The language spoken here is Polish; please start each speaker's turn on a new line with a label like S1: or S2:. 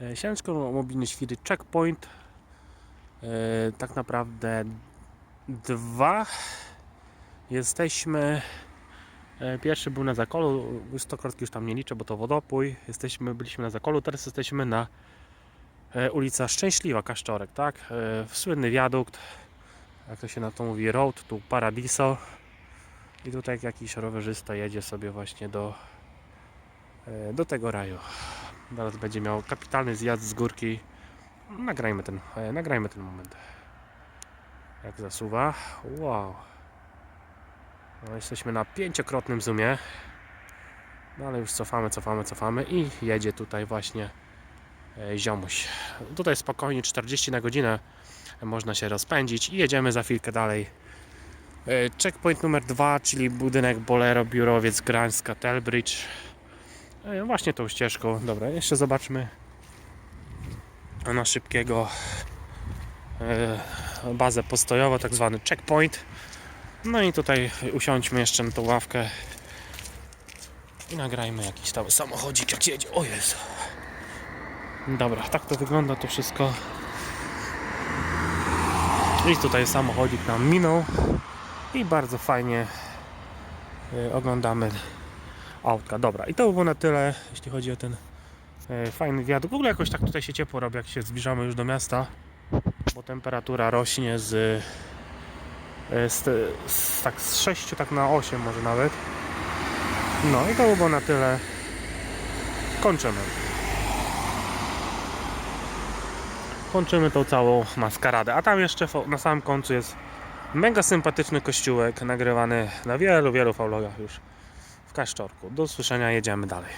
S1: E, Siemczko mobilny świry checkpoint. E, Tak naprawdę dwa. Jesteśmy. e, Pierwszy był na zakolu, stokrotki już tam nie liczę, bo to wodopój. Jesteśmy, byliśmy na zakolu, teraz jesteśmy na ulica Szczęśliwa, Kaszczorek, tak? Słynny wiadukt, jak to się na to mówi, road to Paradiso. I tutaj jakiś rowerzysta jedzie sobie właśnie do, do tego raju. Zaraz będzie miał kapitalny zjazd z górki. Nagrajmy ten, e, nagrajmy ten moment. Jak zasuwa. Wow. No, jesteśmy na pięciokrotnym zoomie. No ale już cofamy, cofamy, cofamy i jedzie tutaj właśnie e, ziomuś. Tutaj spokojnie 40 na godzinę można się rozpędzić i jedziemy za chwilkę dalej. E, Checkpoint numer 2, czyli budynek Bolero, biurowiec Gdańska, Telbridge. E, Właśnie tą ścieżką. Dobra, jeszcze zobaczmy na szybkiego e, bazę postojową, tak zwany checkpoint. No i tutaj usiądźmy jeszcze na tą ławkę i nagrajmy jakiś tam samochodzik jak jedzie. O Jezu. Dobra, tak to wygląda to wszystko. I tutaj samochodzik nam minął i bardzo fajnie e, oglądamy autka. Dobra, i to by było na tyle, jeśli chodzi o ten e, fajny wiadukt. W ogóle jakoś tak tutaj się ciepło robi, jak się zbliżamy już do miasta, bo temperatura rośnie z, e, z, z tak z 6 tak na 8 może nawet. No i to by było na tyle. Kończymy. Kończymy tą całą maskaradę. A tam jeszcze na samym końcu jest mega sympatyczny kościółek, nagrywany na wielu, wielu faulogach już w Kaszczorku. Do usłyszenia, jedziemy dalej.